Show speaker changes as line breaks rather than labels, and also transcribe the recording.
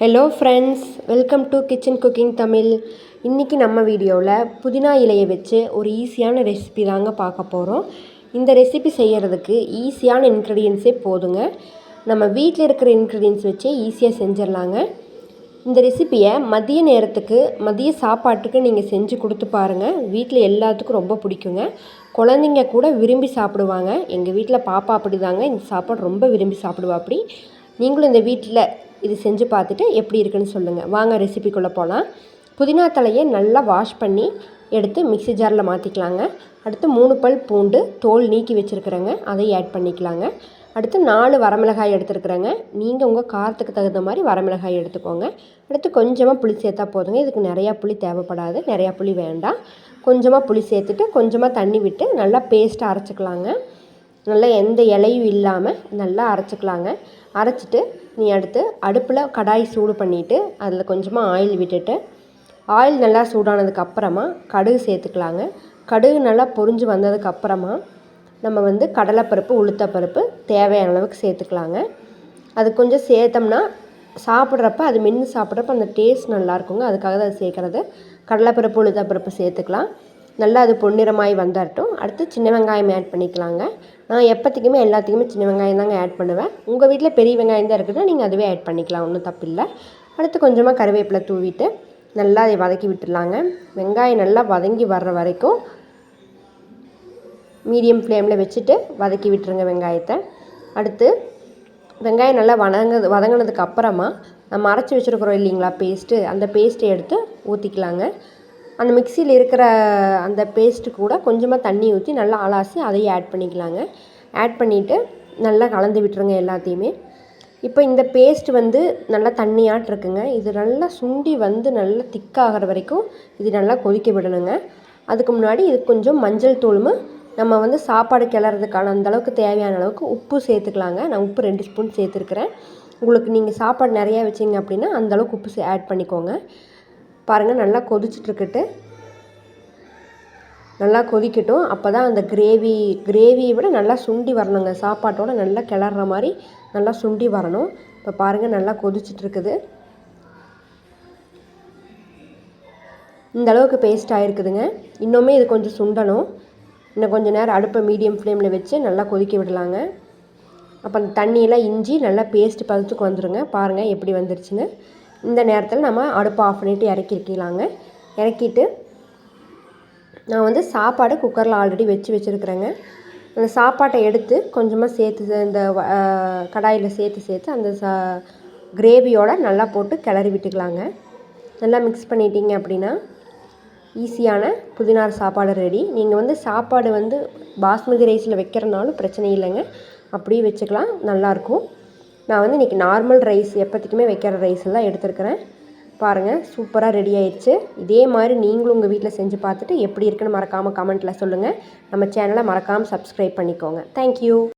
Hello friends welcome to kitchen cooking Tamil இன்றைக்கி நம்ம வீடியோவில் புதினா இலையை வச்சு ஒரு ஈஸியான ரெசிபி தாங்க பார்க்க போகிறோம் இந்த ரெசிபி செய்கிறதுக்கு ஈஸியான இன்க்ரீடியன்ஸே போதுங்க. நம்ம வீட்டில் இருக்கிற இன்க்ரீடியன்ஸ் வச்சே ஈஸியாக செஞ்சிடலாங்க. இந்த ரெசிப்பியை மதிய நேரத்துக்கு மதிய சாப்பாட்டுக்கு நீங்கள் செஞ்சு கொடுத்து பாருங்கள் வீட்டில் எல்லாத்துக்கும் ரொம்ப பிடிக்குங்க. குழந்தைங்க கூட விரும்பி சாப்பிடுவாங்க. எங்கள் வீட்டில் பாப்பா அப்படி தாங்க இந்த சாப்பாடு ரொம்ப விரும்பி சாப்பிடுவா அப்படி. நீங்களும் இந்த வீட்டில் இது செஞ்சு பார்த்துட்டு எப்படி இருக்குன்னு சொல்லுங்கள் வாங்க ரெசிபிக்குள்ளே போகலாம் புதினா தலையை நல்லா வாஷ் பண்ணி எடுத்து மிக்சி ஜாரில் மாற்றிக்கலாங்க அடுத்து மூணு பல் பூண்டு தோல் நீக்கி வச்சுருக்குறேங்க. அதை ஆட் பண்ணிக்கலாங்க. அடுத்து நாலு வரமிளகாய் எடுத்துருக்குறேங்க. நீங்கள் உங்கள் காரத்துக்கு தகுந்த மாதிரி வரமிளகாய் எடுத்துக்கோங்க. அடுத்து கொஞ்சமாக புளி சேர்த்தா போதுங்க. இதுக்கு நிறையா புளி தேவைப்படாது. நிறையா புளி வேண்டாம். கொஞ்சமாக புளி சேர்த்துட்டு கொஞ்சமாக தண்ணி விட்டு நல்லா பேஸ்ட்டாக அரைச்சிக்கலாங்க. நல்லா எந்த இலையும் இல்லாமல் நல்லா அரைச்சிக்கலாங்க. அரைச்சிட்டு நீ அடுத்து அடுப்பில் கடாய் சூடு பண்ணிவிட்டு அதில் கொஞ்சமாக ஆயில் விட்டுட்டு ஆயில் நல்லா சூடானதுக்கு அப்புறமா கடுகு சேர்த்துக்கலாங்க. கடுகு நல்லா பொரிஞ்சு வந்ததுக்கு அப்புறமா நம்ம வந்து கடலைப்பருப்பு உளுத்தப்பருப்பு தேவையான அளவுக்கு சேர்த்துக்கலாங்க. அது கொஞ்சம் சேர்த்தோம்னா சாப்பிட்றப்ப அது மென்று சாப்பிட்றப்ப அந்த டேஸ்ட் நல்லாயிருக்குங்க அதுக்காக தான் அது சேர்க்குறது. கடலைப்பருப்பு உளுத்தப்பருப்பு சேர்த்துக்கலாம். நல்லா அது பொன்னிறமாய் வந்துடட்டும் அடுத்து சின்ன வெங்காயம் ஆட் பண்ணிக்கலாங்க. நான் எப்போத்திக்குமே எல்லாத்துக்குமே சின்ன வெங்காயம் தாங்க ஆட் பண்ணுவேன். உங்கள் வீட்டில் பெரிய வெங்காயம் தான் இருக்குதுன்னா நீங்கள் அதுவே ஆட் பண்ணிக்கலாம். ஒன்றும் தப்பில்லை அடுத்து கொஞ்சமாக கருவேப்பிலை தூவிட்டு நல்லா அதை வதக்கி விட்டுடலாங்க. வெங்காயம் நல்லா வதங்கி வர்ற வரைக்கும் மீடியம் ஃப்ளேமில் வச்சுட்டு வதக்கி விட்டுருங்க வெங்காயத்தை. அடுத்து வெங்காயம் நல்லா வதங்க வதங்கினதுக்கு அப்புறமா நம்ம அரைச்சி வச்சுருக்குறோம் இல்லைங்களா பேஸ்ட்டு அந்த பேஸ்ட்டை எடுத்து ஊற்றிக்கலாங்க அந்த மிக்சியில் இருக்கிற அந்த பேஸ்ட்டு கூட கொஞ்சமாக தண்ணி ஊற்றி நல்லா அலாசி அதையும் ஆட் பண்ணிக்கலாங்க. ஆட் பண்ணிவிட்டு நல்லா கலந்து விட்டுருங்க எல்லாத்தையுமே. இப்போ இந்த பேஸ்ட் வந்து நல்லா தண்ணியாட்டு இருக்குங்க. இது நல்லா சுண்டி வந்து நல்லா திக்காகிற வரைக்கும் இது நல்லா கொதிக்க விடணுங்க. அதுக்கு முன்னாடி இது கொஞ்சம் மஞ்சள் தூளும் நம்ம வந்து சாப்பாடு கிளறதுக்கான அந்தளவுக்கு தேவையான அளவுக்கு உப்பு சேர்த்துக்கலாங்க. நான் உப்பு ரெண்டு ஸ்பூன் சேர்த்துருக்குறேன். உங்களுக்கு நீங்கள் சாப்பாடு நிறையா வச்சிங்க அப்படின்னா அந்தளவுக்கு உப்பு ஆட் பண்ணிக்கோங்க. பாருங்கள் நல்லா கொதிச்சிட்ருக்கட்டு. நல்லா கொதிக்கட்டும். அப்போ தான் அந்த கிரேவி கிரேவியை விட நல்லா சுண்டி வரணுங்க. சாப்பாட்டோட நல்லா கிளற மாதிரி நல்லா சுண்டி வரணும். இப்போ பாருங்கள் நல்லா கொதிச்சிட்ருக்குது. இந்த அளவுக்கு பேஸ்ட் ஆகிருக்குதுங்க இன்னுமே இது கொஞ்சம் சுண்டணும். இன்னும் கொஞ்சம் நேரம் அடுப்பை மீடியம் ஃப்ளேமில் வச்சு நல்லா கொதிக்க விடலாங்க. அப்போ அந்த தண்ணியெல்லாம் இஞ்சி நல்லா பேஸ்ட் பதத்துக்கு வந்துடுங்க பாருங்கள் எப்படி வந்துருச்சுன்னு. இந்த நேரத்தில் நம்ம அடுப்பை ஆஃப் பண்ணிவிட்டு இறக்கிருக்கலாங்க. இறக்கிட்டு நான் வந்து சாப்பாடு குக்கரில் ஆல்ரெடி வச்சு வச்சுருக்குறேங்க. அந்த சாப்பாட்டை எடுத்து கொஞ்சமாக சேர்த்து இந்த கடாயில் சேர்த்து சேர்த்து அந்த சா கிரேவியோடு நல்லா போட்டு கிளறி விட்டுக்கலாங்க. நல்லா மிக்ஸ் பண்ணிட்டீங்க அப்படின்னா ஈஸியான புதினார் சாப்பாடு ரெடி நீங்கள் வந்து சாப்பாடு வந்து பாஸ்மதி ரைஸில் வைக்கிறனாலும் பிரச்சனை இல்லைங்க. அப்படியே வச்சுக்கலாம். நல்லாயிருக்கும் நான் வந்து இன்றைக்கி நார்மல் ரைஸ் எப்போத்திக்குமே வைக்கிற ரைஸ் எல்லாம் எடுத்துருக்கிறேன். பாருங்கள் சூப்பராக ரெடி ஆயிடுச்சு. இதே மாதிரி நீங்களும் உங்கள் வீட்டில் செஞ்சு பார்த்துட்டு எப்படி இருக்குன்னு மறக்காமல் கமெண்ட்டில் சொல்லுங்கள் நம்ம சேனலை மறக்காமல் சப்ஸ்கிரைப் பண்ணிக்கோங்க. தேங்க்யூ